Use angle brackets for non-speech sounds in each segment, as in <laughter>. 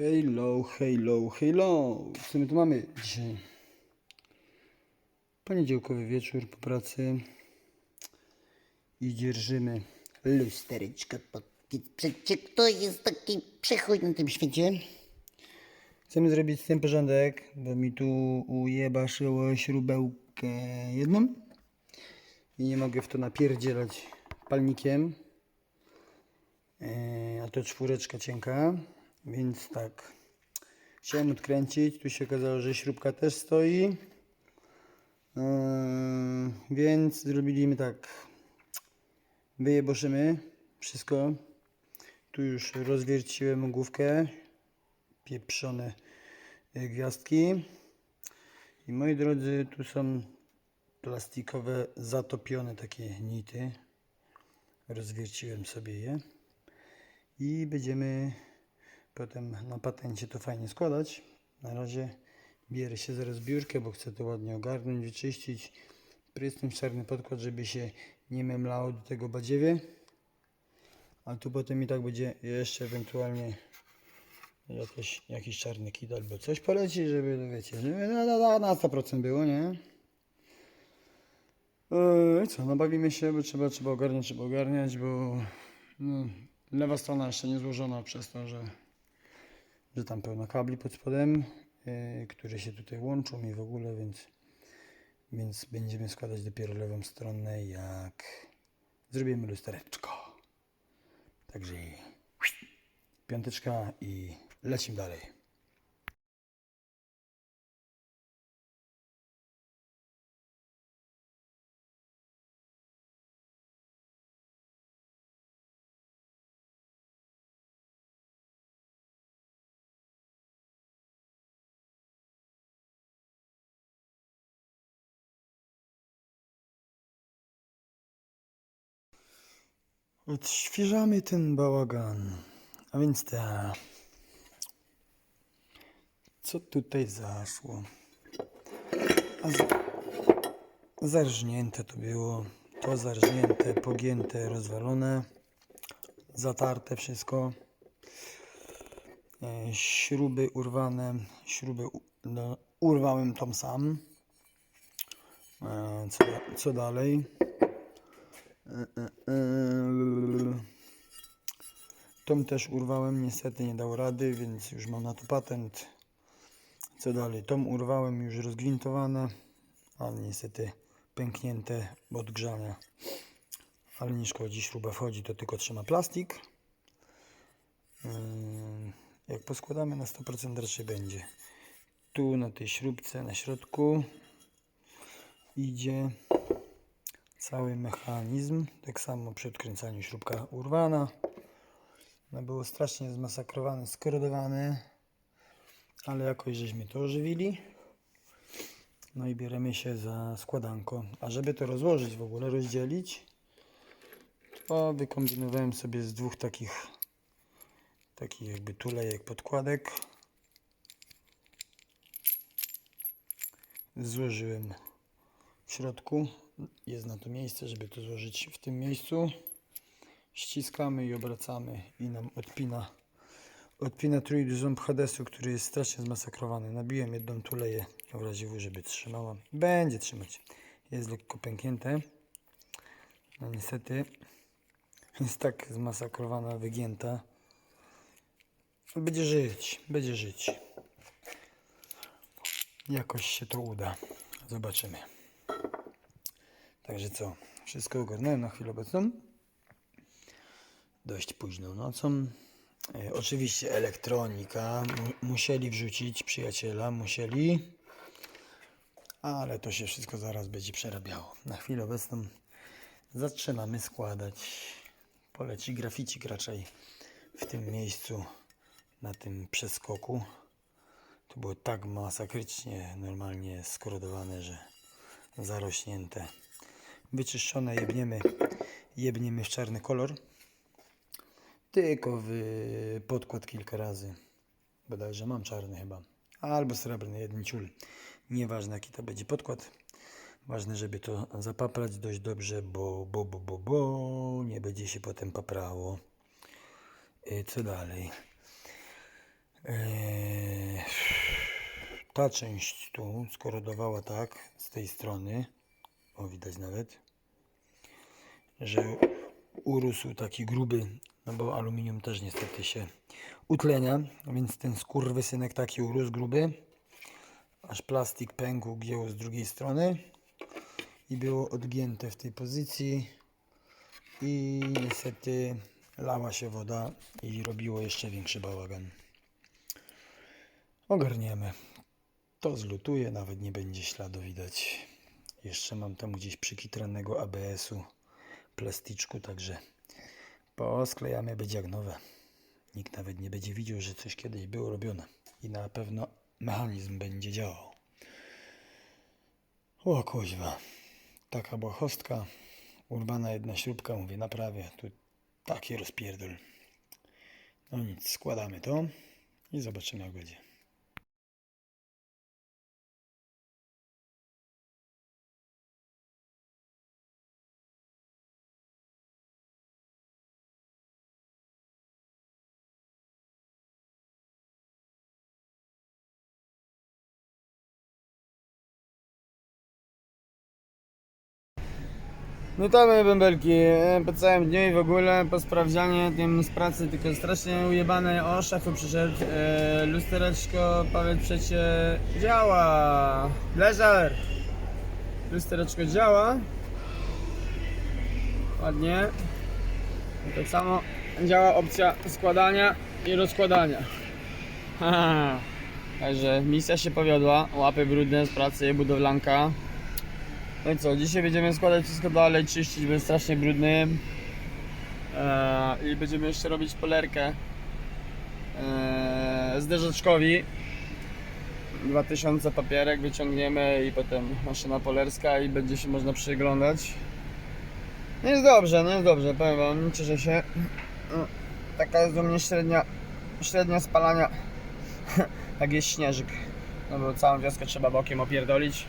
Hello, hello, hello. Co my tu mamy dzisiaj? Poniedziałkowy wieczór po pracy. I dzierżymy lustereczko pod Przecież kto jest taki przechodź na tym świecie? Chcemy zrobić z tym porządek, bo mi tu ujebaszyło śrubełkę jedną i nie mogę w to napierdzielać palnikiem. Eee, a to czwóreczka cienka, więc tak. Chciałem odkręcić, tu się okazało, że śrubka też stoi. Eee, więc zrobiliśmy tak. Wyjeboszymy wszystko. Tu już rozwierciłem główkę pieprzone y, gwiazdki. I moi drodzy, tu są plastikowe, zatopione takie nity. Rozwierciłem sobie je. I będziemy potem na patencie to fajnie składać. Na razie bierę się za rozbiórkę, bo chcę to ładnie ogarnąć, wyczyścić. Prysnąć czarny podkład, żeby się nie memlało do tego badziewie. A tu potem i tak będzie jeszcze ewentualnie jakiś, jakiś czarny kit albo coś poleci, żeby, no wiecie, żeby na, na, na 100% było, nie? Eee, co, no bawimy się, bo trzeba, trzeba ogarniać, trzeba ogarniać, bo no, lewa strona jeszcze nie złożona przez to, że, że tam pełno kabli pod spodem, yy, które się tutaj łączą i w ogóle, więc, więc będziemy składać dopiero lewą stronę, jak zrobimy lustereczko. Także piąteczka i lecimy dalej. Odświeżamy ten bałagan. A więc tak. Co tutaj zaszło? A z... Zarżnięte to było. To zarżnięte, pogięte, rozwalone. Zatarte wszystko. E, śruby urwane. Śruby u... no, urwałem tą sam. E, co, co dalej? Tom też urwałem, niestety nie dał rady, więc już mam na to patent. Co dalej? Tom urwałem już rozgwintowane, ale niestety pęknięte od grzania. Ale nie szkodzi, śruba wchodzi, to tylko trzyma plastik. Yy, Jak poskładamy na 100% raczej będzie. Tu na tej śrubce na środku idzie cały mechanizm. Tak samo przy odkręcaniu śrubka urwana. No było strasznie zmasakrowane, skorodowane, ale jakoś żeśmy to ożywili. No i bierzemy się za składanko. A żeby to rozłożyć w ogóle, rozdzielić, to wykombinowałem sobie z dwóch takich takich jakby tulejek podkładek. Złożyłem w środku. Jest na to miejsce, żeby to złożyć w tym miejscu. Ściskamy i obracamy i nam odpina odpina trójdy ząb Hadesu, który jest strasznie zmasakrowany. Nabiłem jedną tuleję w razie W, żeby trzymała. Będzie trzymać. Jest lekko pęknięte. No niestety jest tak zmasakrowana, wygięta. Będzie żyć, będzie żyć. Jakoś się to uda. Zobaczymy. Także co? Wszystko ogarnąłem na chwilę obecną. Dość późną nocą. E, oczywiście elektronika. Mu- musieli wrzucić przyjaciela, musieli. Ale to się wszystko zaraz będzie przerabiało. Na chwilę obecną zaczynamy składać. Poleci graficik raczej w tym miejscu, na tym przeskoku. To było tak masakrycznie normalnie skorodowane, że zarośnięte. Wyczyszczone jebniemy, jebniemy w czarny kolor. Tylko w podkład kilka razy. Bodajże mam czarny chyba. Albo srebrny, jeden ciul. Nieważne jaki to będzie podkład. Ważne, żeby to zapaprać dość dobrze, bo, bo, bo, bo, bo nie będzie się potem paprało. Y, Co dalej? Eee, ta część tu skorodowała tak z tej strony, o widać nawet, że urósł taki gruby, no bo aluminium też niestety się utlenia, więc ten skurwysynek taki urósł gruby, aż plastik pękł, gieł z drugiej strony i było odgięte w tej pozycji i niestety lała się woda i robiło jeszcze większy bałagan. Ogarniemy. To zlutuje, nawet nie będzie śladu widać. Jeszcze mam tam gdzieś przykitranego ABS-u plasticzku, także posklejamy będzie jak nowe. Nikt nawet nie będzie widział, że coś kiedyś było robione. I na pewno mechanizm będzie działał. O kuźwa. Taka błahostka. Urwana jedna śrubka, mówię, naprawię. Tu taki rozpierdol. No nic, składamy to i zobaczymy jak będzie. Witamy bąbelki. E, Po całym dniu i w ogóle po sprawdzianie tym z pracy tylko strasznie ujebane. O, szefu przyszedł. E, lustereczko, powiedz przecie działa. Leżar. Lustereczko działa. Ładnie. I tak samo działa opcja składania i rozkładania. <laughs> Także misja się powiodła. Łapy brudne z pracy, budowlanka. No i co, dzisiaj będziemy składać wszystko dalej, czyścić, bo jest strasznie brudny. Eee, I będziemy jeszcze robić polerkę eee, zderzeczkowi. 2000 papierek wyciągniemy i potem maszyna polerska i będzie się można przyglądać. No jest dobrze, no jest dobrze, powiem wam, cieszę się. No, Taka jest do mnie średnia, średnia spalania, jak <laughs> jest śnieżyk. No bo całą wioskę trzeba bokiem opierdolić.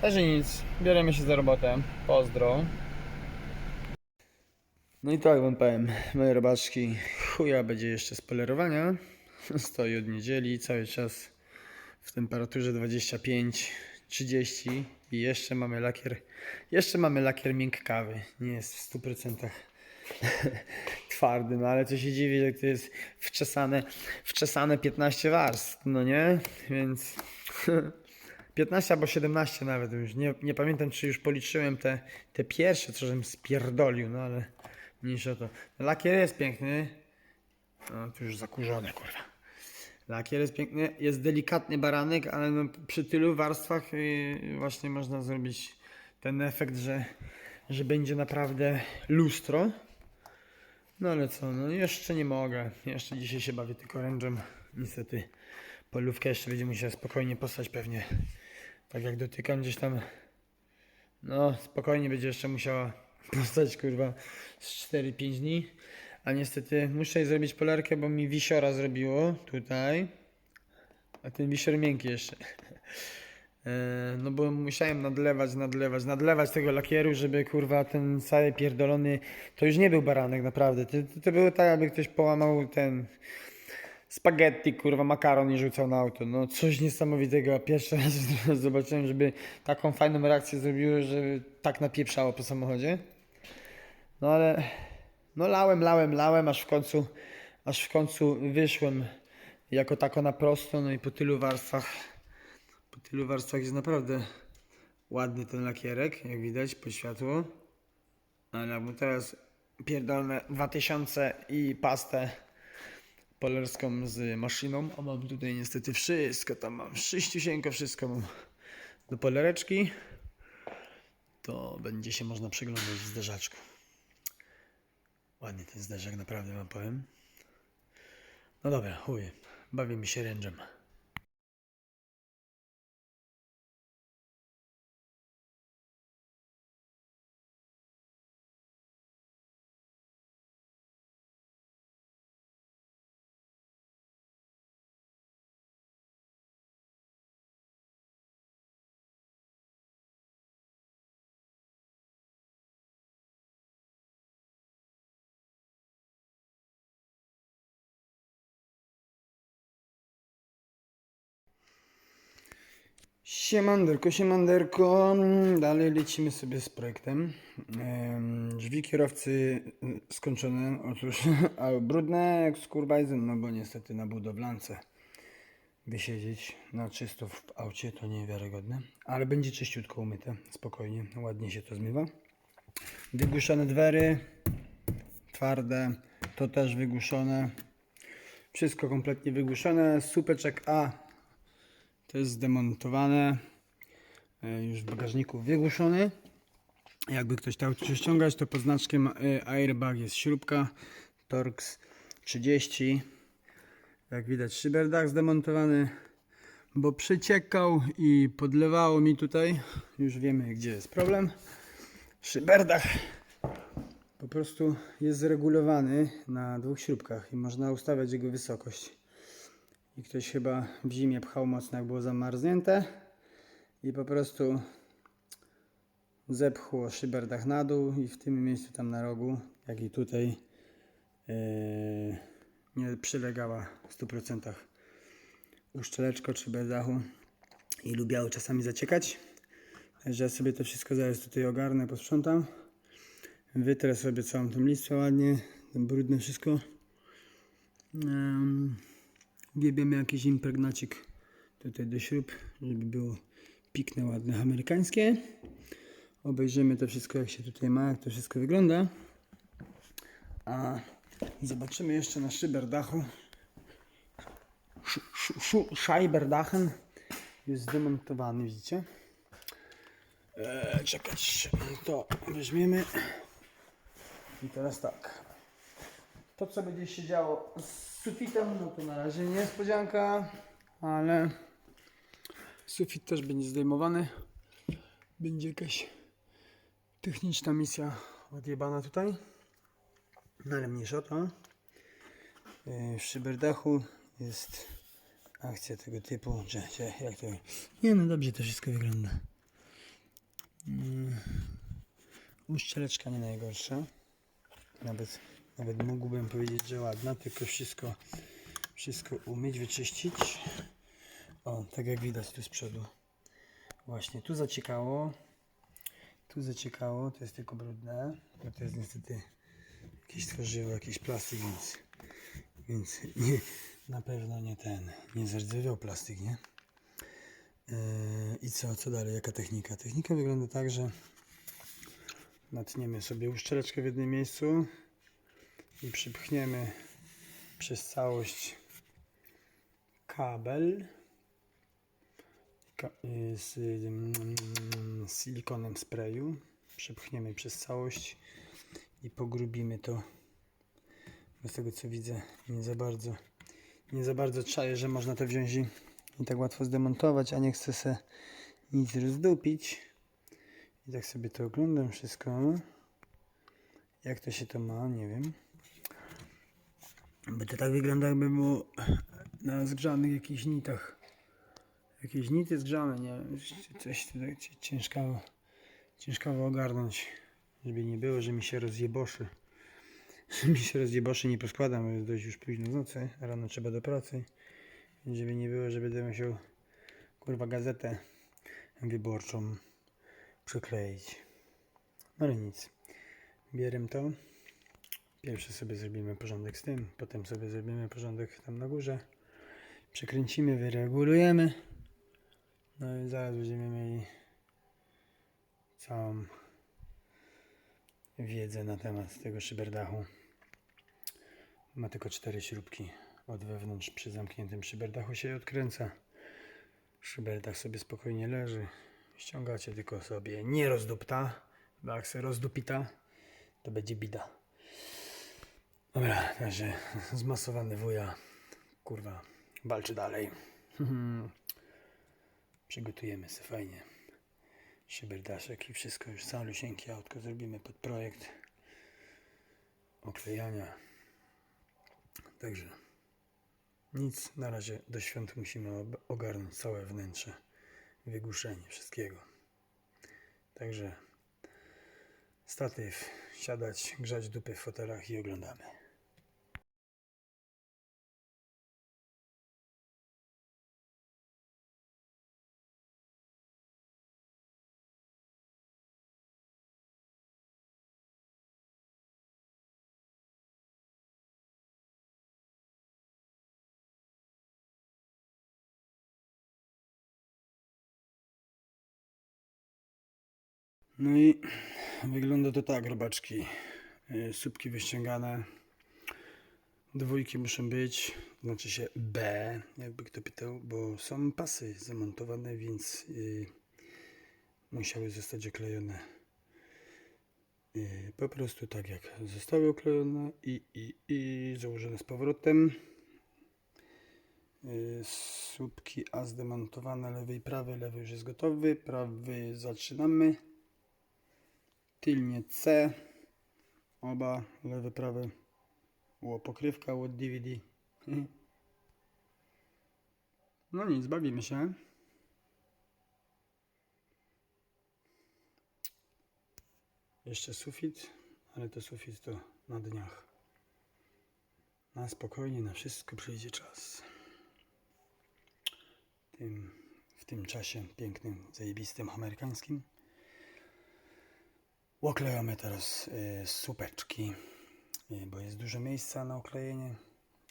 Także nic, bierzemy się za robotę. Pozdro. No i tak wam powiem, moje robaczki, chuja będzie jeszcze spolerowania. <laughs> Stoi od niedzieli cały czas w temperaturze 25-30 i jeszcze mamy lakier, jeszcze mamy lakier miękkawy. Nie jest w 100% <laughs> twardy, no ale co się dziwi, jak to jest wczesane, wczesane 15 warstw, no nie? Więc <laughs> 15 albo 17 nawet, już nie, nie pamiętam czy już policzyłem te, te pierwsze, co żem spierdolił, no ale mniejsza to. Lakier jest piękny, no tu już zakurzone kurwa. Lakier jest piękny, jest delikatny baranek, ale no, przy tylu warstwach yy, właśnie można zrobić ten efekt, że, że będzie naprawdę lustro. No ale co, no jeszcze nie mogę. Jeszcze dzisiaj się bawię tylko ręczem. Niestety polówkę jeszcze będzie musiał spokojnie postać pewnie. Tak jak dotykam gdzieś tam. No spokojnie będzie jeszcze musiała <laughs> postać kurwa z 4-5 dni. A niestety muszę jej zrobić polarkę, bo mi wisiora zrobiło tutaj. A ten wisior miękki jeszcze. <laughs> E, No bo musiałem nadlewać, nadlewać, nadlewać tego lakieru, żeby kurwa ten cały pierdolony, to już nie był baranek naprawdę, to, to, to było tak jakby ktoś połamał ten spaghetti, kurwa makaron i rzucał na auto, no coś niesamowitego, pierwszy raz <laughs> zobaczyłem, żeby taką fajną reakcję zrobiło, że tak napieprzało po samochodzie. No ale, no lałem, lałem, lałem, aż w końcu, aż w końcu wyszłem jako tako na prosto, no i po tylu warstwach po tylu warstwach jest naprawdę ładny ten lakierek, jak widać po światło. Ale jak teraz pierdolne 2000 i pastę polerską z maszyną, a mam tutaj niestety wszystko, tam mam szyściusieńko, wszystko mam do polereczki, to będzie się można przyglądać w zderzaczku. Ładnie ten zderzak, naprawdę wam powiem. No dobra, chuj, bawimy się ręczem. Siemanderko, siemanderko. Dalej lecimy sobie z projektem. Em, Drzwi kierowcy y, skończone. Otóż, <laughs> brudne jak skurwajzen, no bo niestety na budowlance wysiedzieć na czysto w aucie to niewiarygodne. Ale będzie czyściutko umyte, spokojnie, ładnie się to zmywa. Wygłuszone dwery, twarde, to też wygłuszone. Wszystko kompletnie wygłuszone. Supeczek A to jest zdemontowane. e, Już w bagażniku wygłuszony. Jakby ktoś chciał coś ściągać, to pod znaczkiem e, airbag jest śrubka Torx 30. Jak widać szyberdach zdemontowany, bo przeciekał i podlewało mi tutaj. Już wiemy gdzie jest problem. Szyberdach po prostu jest zregulowany na dwóch śrubkach i można ustawiać jego wysokość. I ktoś chyba w zimie pchał mocno, jak było zamarznięte. I po prostu zepchło szyberdach na dół i w tym miejscu tam na rogu, jak i tutaj yy, nie przylegała w 100% uszczeleczko szyberdachu i lubiały czasami zaciekać. Także ja sobie to wszystko zaraz tutaj ogarnę, posprzątam. Wytrę sobie całą tą listwę ładnie, brudne wszystko. Wiebiemy jakiś impregnacik tutaj do śrub, żeby było pikne, ładne, amerykańskie. Obejrzymy to wszystko, jak się tutaj ma, jak to wszystko wygląda. A zobaczymy jeszcze na szyberdachu. Sz- sz- sz- Scheiberdachen jest zdemontowany, widzicie? Eee, czekać, to weźmiemy. I teraz tak. To, co będzie się działo z sufitem, no to na razie niespodzianka, ale sufit też będzie zdejmowany. Będzie jakaś techniczna misja odjebana tutaj. No ale mniejsza o to. Yy, W szyberdachu jest akcja tego typu, że, że jak to... Nie no dobrze to wszystko wygląda. Mm. Uszczeleczka nie najgorsza. Nawet, nawet mógłbym powiedzieć, że ładna, tylko wszystko, wszystko umyć, wyczyścić. O, tak jak widać tu z przodu. Właśnie, tu zaciekało. Tu zaciekało, to jest tylko brudne. To jest niestety jakieś tworzywo, jakiś plastik, więc, więc nie, na pewno nie ten, nie zardzewiał plastik, nie? Yy, I co, co dalej, jaka technika? Technika wygląda tak, że natniemy sobie uszczeleczkę w jednym miejscu i przypchniemy przez całość kabel ka- y, z z silikonem sprayu. Przypchniemy przez całość i pogrubimy to. Bo z tego co widzę, nie za bardzo, nie za bardzo czaję, że można to wziąć i, i tak łatwo zdemontować, a nie chcę se nic rozdupić. I tak sobie to oglądam wszystko. Jak to się to ma, nie wiem. Bo to tak wygląda jakby było na zgrzanych jakichś nitach. Jakieś nity zgrzane, nie. Coś tutaj ci- ciężkawo, ciężkawo ogarnąć. Żeby nie było, że mi się rozjeboszy. <laughs> Że mi się rozjeboszy, nie poskładam, bo jest dość już późno w nocy. Rano trzeba do pracy. Więc żeby nie było, że będę musiał kurwa gazetę wyborczą przykleić. No ale nic. Bierem to. Pierwszy sobie zrobimy porządek z tym, potem sobie zrobimy porządek tam na górze. Przekręcimy, wyregulujemy. No i zaraz będziemy mieli całą wiedzę na temat tego szyberdachu. Ma tylko cztery śrubki. Od wewnątrz przy zamkniętym szyberdachu się odkręca. Szyberdach sobie spokojnie leży. Ściągacie tylko sobie nie rozdupta, bo jak rozdupita, to będzie bida. Dobra, także <laughs> zmasowany wuja, kurwa, walczy dalej. <laughs> Przygotujemy sobie fajnie szyberdaszek i wszystko już calusieńkie autko zrobimy pod projekt oklejania. Także nic, na razie do świąt musimy ogarnąć całe wnętrze, wygłuszenie wszystkiego. Także statyw, siadać, grzać dupy w fotelach i oglądamy. No i wygląda to tak, robaczki. Y, Słupki wyściągane. Dwójki muszą być, znaczy się B, jakby kto pytał, bo są pasy zamontowane, więc y, musiały zostać oklejone. Y, po prostu tak jak zostały oklejone i, i, i założone z powrotem. Y, Słupki A zdemontowane, lewy i prawy, lewy już jest gotowy, prawy zaczynamy. Tylnie C, oba, lewy, prawy. Ło, pokrywka od DVD. <laughs> No nic, bawimy się. Jeszcze sufit, ale to sufit to na dniach. Na spokojnie, na wszystko przyjdzie czas. Tym, w tym czasie pięknym, zajebistym, amerykańskim. Oklejamy teraz y, słupeczki, y, bo jest dużo miejsca na oklejenie.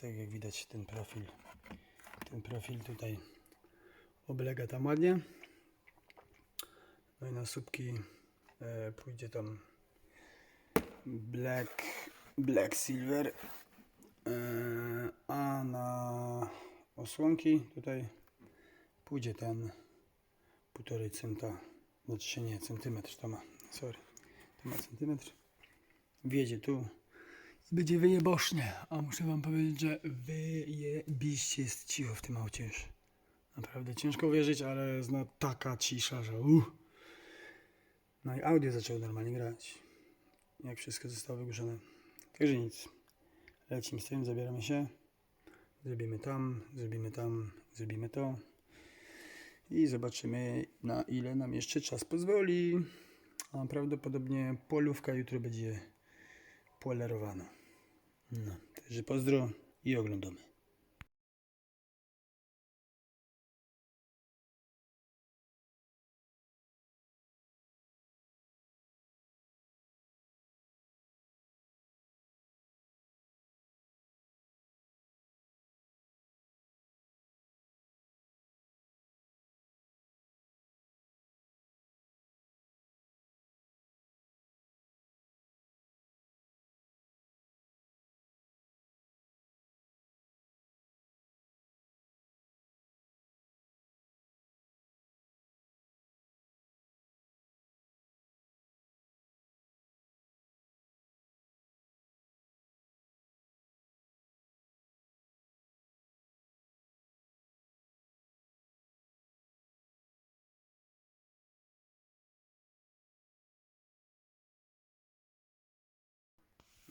Tak jak widać ten profil, ten profil tutaj oblega tam ładnie. No i na słupki e, pójdzie tam black, black silver, e, a na osłonki tutaj pójdzie ten półtorej centa, znaczy się nie, centymetr to ma, sorry, to ma centymetr, wjedzie tu i będzie wyjebosznie, a muszę wam powiedzieć, że wyjebiście jest cicho w tym aucie już. Naprawdę ciężko uwierzyć, ale jest taka cisza, że uh. No i audio zaczęło normalnie grać, jak wszystko zostało wygłuszone. Także nic, lecimy z tym, zabieramy się, zrobimy tam, zrobimy tam, zrobimy to i zobaczymy na ile nam jeszcze czas pozwoli. A prawdopodobnie polówka jutro będzie polerowana. No, także pozdro i oglądamy.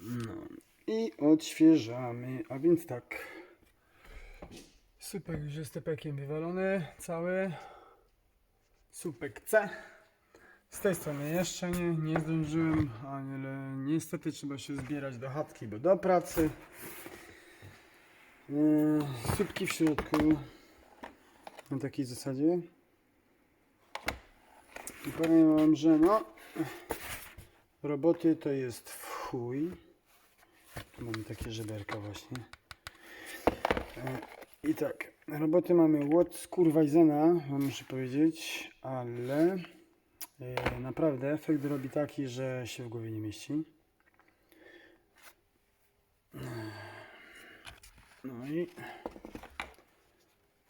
No i odświeżamy, a więc tak. Supek już jest tepekiem wywalony, cały. Supek C. Z tej strony jeszcze nie, nie zdążyłem, ale niestety trzeba się zbierać do chatki, bo do pracy. Yy, w środku. Na takiej zasadzie. I powiem wam, że no roboty to jest w chuj. Tu mamy takie żeberka właśnie. E, I tak, roboty mamy od skurwajzena, wam muszę powiedzieć, ale e, naprawdę efekt robi taki, że się w głowie nie mieści. No i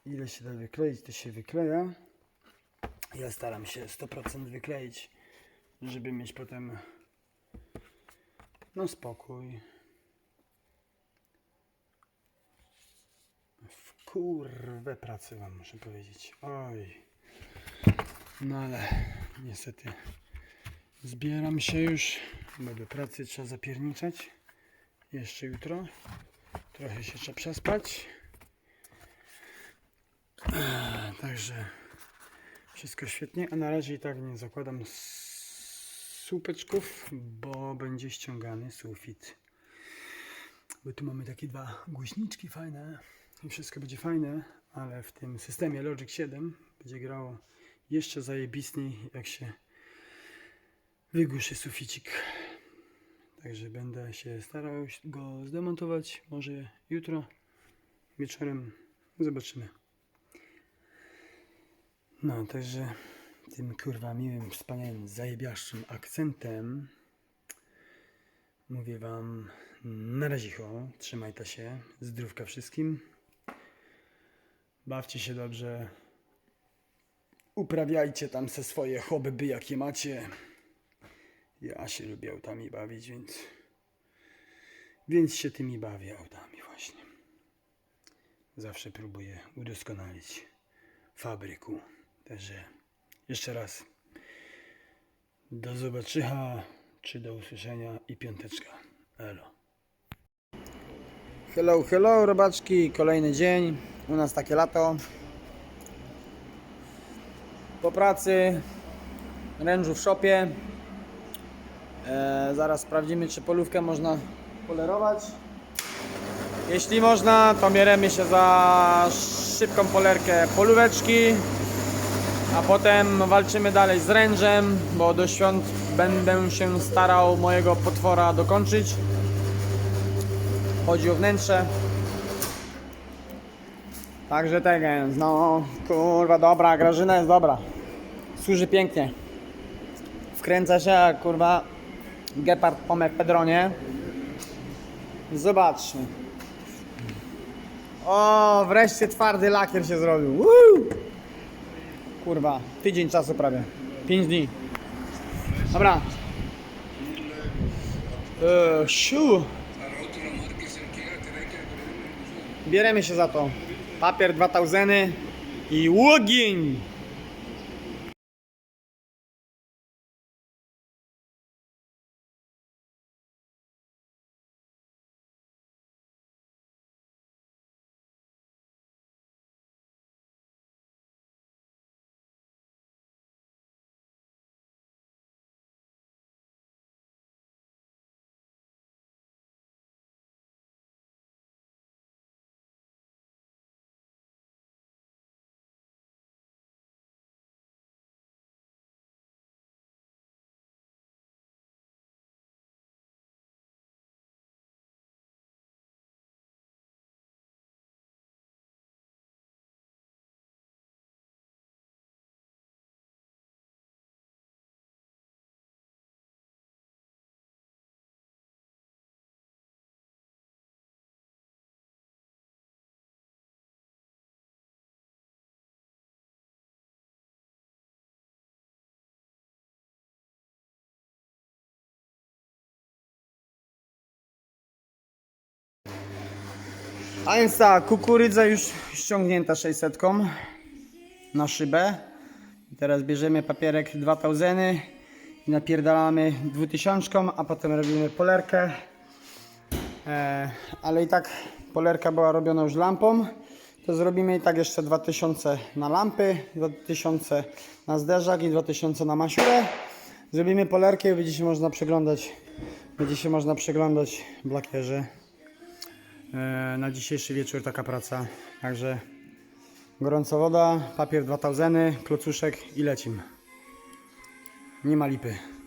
ile się da wykleić, to się wykleja. Ja staram się 100% wykleić, żeby mieć potem no spokój. W kurwę pracy wam muszę powiedzieć. Oj. No ale niestety zbieram się już, bo do pracy trzeba zapierniczać. Jeszcze jutro. Trochę się trzeba przespać. Ech, Także wszystko świetnie, a na razie i tak nie zakładam słupeczków, bo będzie ściągany sufit. Bo tu mamy takie dwa głośniczki fajne i wszystko będzie fajne, ale w tym systemie Logic 7 będzie grało jeszcze zajebistniej, jak się wygłuszy suficik. Także będę się starał go zdemontować, może jutro wieczorem. Zobaczymy. No, także tym kurwa miłym, wspaniałym, zajebiaszczym akcentem mówię wam na razicho, trzymajcie się, zdrówka wszystkim, bawcie się dobrze, uprawiajcie tam se swoje hobby, jakie macie. Ja się lubię autami bawić, więc więc się tymi bawię autami właśnie. Zawsze próbuję udoskonalić fabryku. Także jeszcze raz do zobaczycha, czy do usłyszenia i piąteczka. Elo. Hello, hello robaczki, kolejny dzień. U nas takie lato. Po pracy, rężu w szopie. E, zaraz sprawdzimy, czy polówkę można polerować. Jeśli można, to bierzemy się za szybką polerkę polóweczki, a potem walczymy dalej z rężem, bo do świąt będę się starał mojego potwora dokończyć. Chodzi o wnętrze. Także tak więc, no kurwa dobra, Grażyna jest dobra. Służy pięknie. Wkręca się kurwa gepard po mefedronie. Zobaczmy. O, wreszcie twardy lakier się zrobił. Woo! Kurwa, tydzień czasu prawie. 5 dni. Dobra. Eee, siu. Bieremy się za to. Papier 2000 i łogień. A więc ta kukurydza już ściągnięta 600 na szybę. I teraz bierzemy papierek 2000 i napierdalamy 2000, a potem robimy polerkę. E, ale i tak polerka była robiona już lampą. To zrobimy i tak jeszcze 2000 na lampy, 2000 na zderzak i 2000 na masiurę. Zrobimy polerkę i będzie się można przeglądać, będzie się można przeglądać w lakierze. E, na dzisiejszy wieczór taka praca. Także gorąca woda, papier 2000, klocuszek i lecim. Nie ma lipy.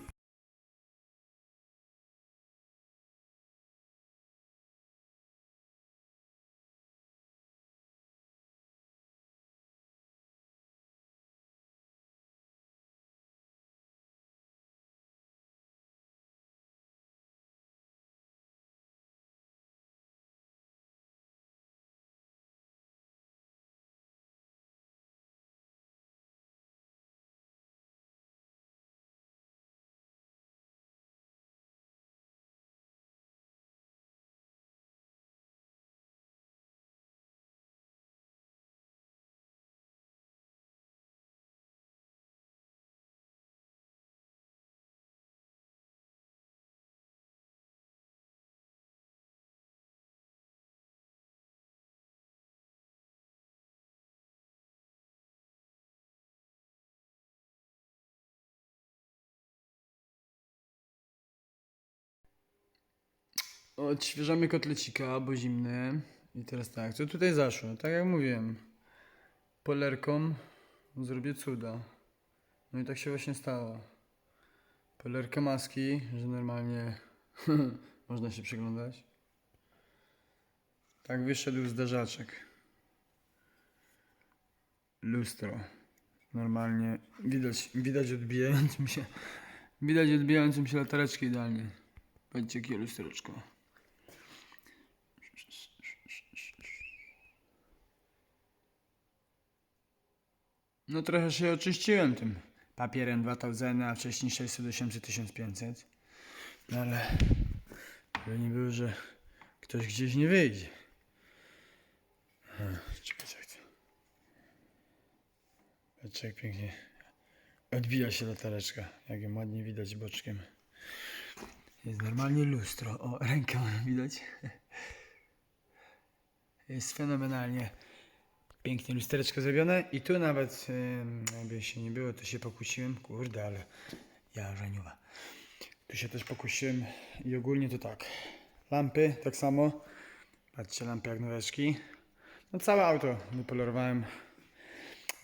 Odświeżamy kotlecika, bo zimny. I teraz tak, co tutaj zaszło? Tak jak mówiłem, polerką zrobię cuda. No i tak się właśnie stało. Polerkę maski, że normalnie <laughs> można się przyglądać. Tak wyszedł zderzaczek. Lustro. Normalnie widać, widać odbijającym się, widać odbijającym się latareczkę idealnie. Patrzcie jakie lustereczko. No trochę się oczyściłem tym papierem 2000, a wcześniej 600, 800, 1500. No ale żeby nie było, że ktoś gdzieś nie wyjdzie. Aha, Czekaj, jak. Patrzcie jak pięknie odbija się latareczka, jak ją ładnie widać boczkiem. Jest normalnie lustro. O, rękę widać. <laughs> Jest fenomenalnie pięknie lustereczko zrobione i tu nawet jakby się nie było, to się pokusiłem. Kurde, ale ja żeniuwa. Tu się też pokusiłem i ogólnie to tak. Lampy tak samo. Patrzcie, lampy jak noweczki. No całe auto wypolerowałem.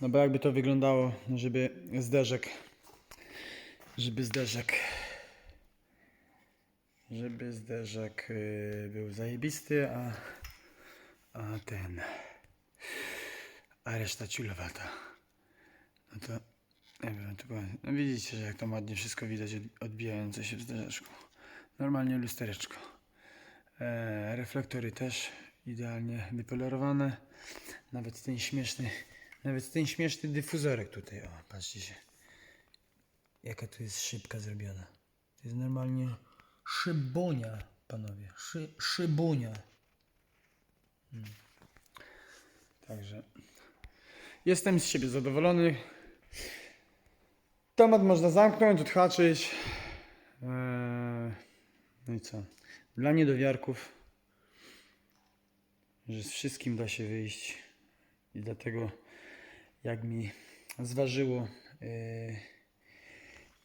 No bo jakby to wyglądało, żeby zderzek, żeby zderzek, żeby zderzek yy, był zajebisty, a, a ten, a reszta ciulowata. No to, nie wiem, to powiem, no widzicie, że jak to ładnie wszystko widać od- odbijające się w zderzeczku. Normalnie lustereczko. E, reflektory też idealnie wypolerowane. Nawet ten śmieszny, nawet ten śmieszny dyfuzorek tutaj, o, patrzcie się. Jaka tu jest szybka zrobiona. To jest normalnie szybonia, panowie. Szy, szybunia. Hmm. Także jestem z siebie zadowolony. Temat można zamknąć, odhaczyć. Eee, no i co? Dla niedowiarków, że z wszystkim da się wyjść. I dlatego, jak mi zważyło, yy,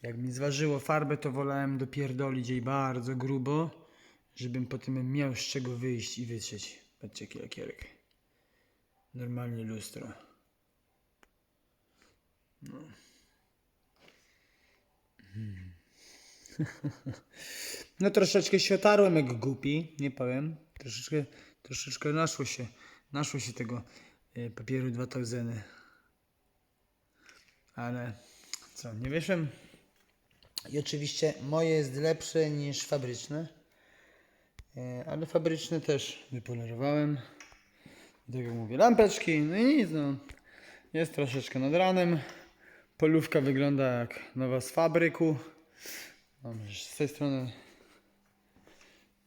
jak mi zważyło farbę, to wolałem dopierdolić jej bardzo grubo, żebym potem miał z czego wyjść i wytrzeć. Patrzcie, jaki lakierek. Normalnie lustro. <laughs> No troszeczkę się otarłem jak głupi, nie powiem. Troszeczkę, troszeczkę naszło się, naszło się tego e, papieru 2000. Ale co, nie wieszem. I oczywiście moje jest lepsze niż fabryczne. E, Ale fabryczne też wypolerowałem. Tak jak mówię, lampeczki, no i nic, no. Jest troszeczkę nad ranem. Polówka wygląda jak nowa z fabryku. Mamy z tej strony.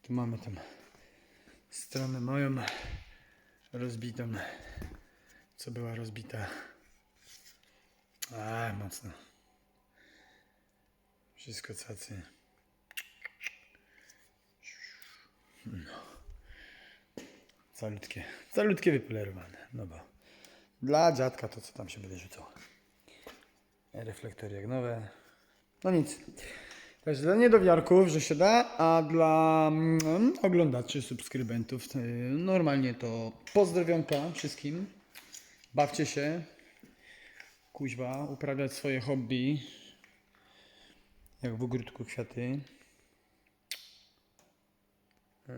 Tu mamy tam stronę moją rozbitą. Co była rozbita. A, mocno. Wszystko cacy. No. Calutkie. Calutkie wypolerowane. No bo dla dziadka to co tam się będzie rzucało. Reflektory jak nowe. No nic. Także dla niedowiarków, że się da, a dla mm, oglądaczy, subskrybentów y, normalnie to pozdrowionka wszystkim. Bawcie się. Kuźba, uprawiać swoje hobby. Jak w ogródku kwiaty. Yy,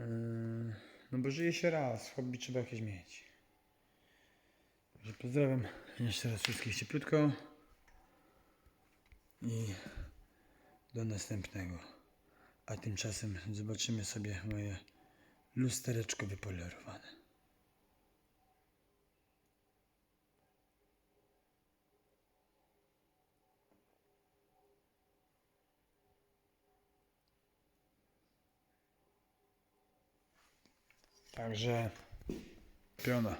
No bo żyje się raz, hobby trzeba jakieś mieć. Także pozdrawiam jeszcze raz wszystkich cieplutko. I do następnego. A tymczasem zobaczymy sobie moje lustereczko wypolerowane. Także piona.